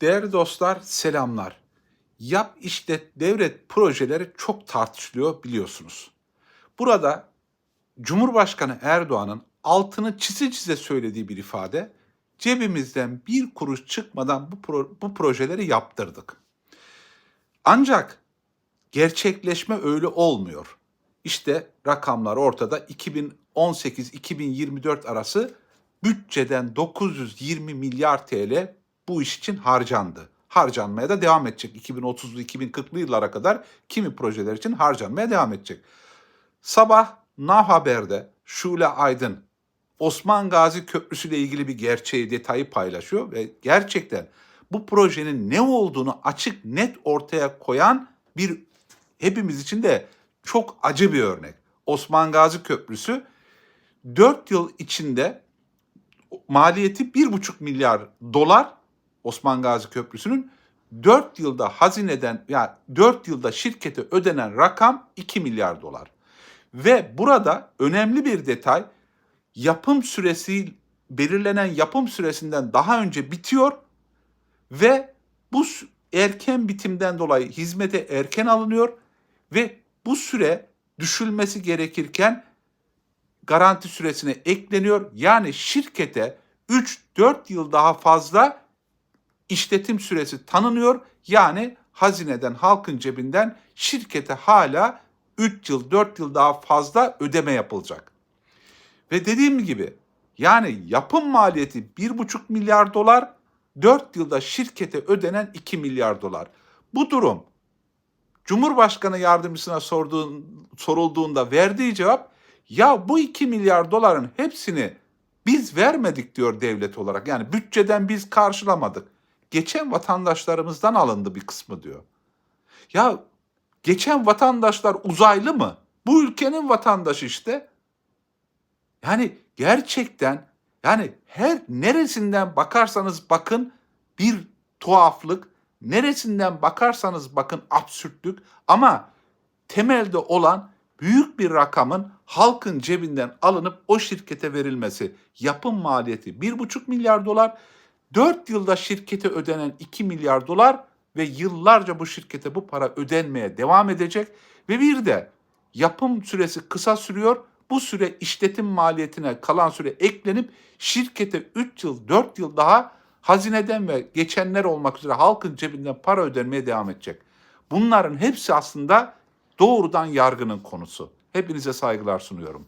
Değerli dostlar selamlar. Yap işlet devret projeleri çok tartışılıyor biliyorsunuz. Burada Cumhurbaşkanı Erdoğan'ın altını çize çize söylediği bir ifade cebimizden bir kuruş çıkmadan bu, pro- bu projeleri yaptırdık. Ancak gerçekleşme öyle olmuyor. İşte rakamlar ortada 2018-2024 arası bütçeden 920 milyar TL bu iş için harcandı. Harcanmaya da devam edecek. 2030'lu 2040'lı yıllara kadar kimi projeler için harcanmaya devam edecek. Sabah Nah Haber'de Şule Aydın Osman Gazi Köprüsü ile ilgili bir gerçeği, detayı paylaşıyor ve gerçekten bu projenin ne olduğunu açık net ortaya koyan bir hepimiz için de çok acı bir örnek. Osman Gazi Köprüsü 4 yıl içinde maliyeti 1,5 milyar dolar Osman Gazi Köprüsü'nün 4 yılda hazineden yani 4 yılda şirkete ödenen rakam 2 milyar dolar. Ve burada önemli bir detay yapım süresi belirlenen yapım süresinden daha önce bitiyor ve bu erken bitimden dolayı hizmete erken alınıyor ve bu süre düşülmesi gerekirken garanti süresine ekleniyor. Yani şirkete 3-4 yıl daha fazla işletim süresi tanınıyor. Yani hazineden, halkın cebinden şirkete hala 3 yıl, 4 yıl daha fazla ödeme yapılacak. Ve dediğim gibi yani yapım maliyeti 1,5 milyar dolar, 4 yılda şirkete ödenen 2 milyar dolar. Bu durum Cumhurbaşkanı yardımcısına sorduğun, sorulduğunda verdiği cevap ya bu 2 milyar doların hepsini biz vermedik diyor devlet olarak. Yani bütçeden biz karşılamadık. Geçen vatandaşlarımızdan alındı bir kısmı diyor. Ya geçen vatandaşlar uzaylı mı? Bu ülkenin vatandaşı işte. Yani gerçekten yani her neresinden bakarsanız bakın bir tuhaflık, neresinden bakarsanız bakın absürtlük ama temelde olan büyük bir rakamın halkın cebinden alınıp o şirkete verilmesi. Yapım maliyeti 1,5 milyar dolar, 4 yılda şirkete ödenen 2 milyar dolar ve yıllarca bu şirkete bu para ödenmeye devam edecek ve bir de yapım süresi kısa sürüyor. Bu süre işletim maliyetine kalan süre eklenip şirkete 3 yıl 4 yıl daha hazineden ve geçenler olmak üzere halkın cebinden para ödenmeye devam edecek. Bunların hepsi aslında doğrudan yargının konusu. Hepinize saygılar sunuyorum.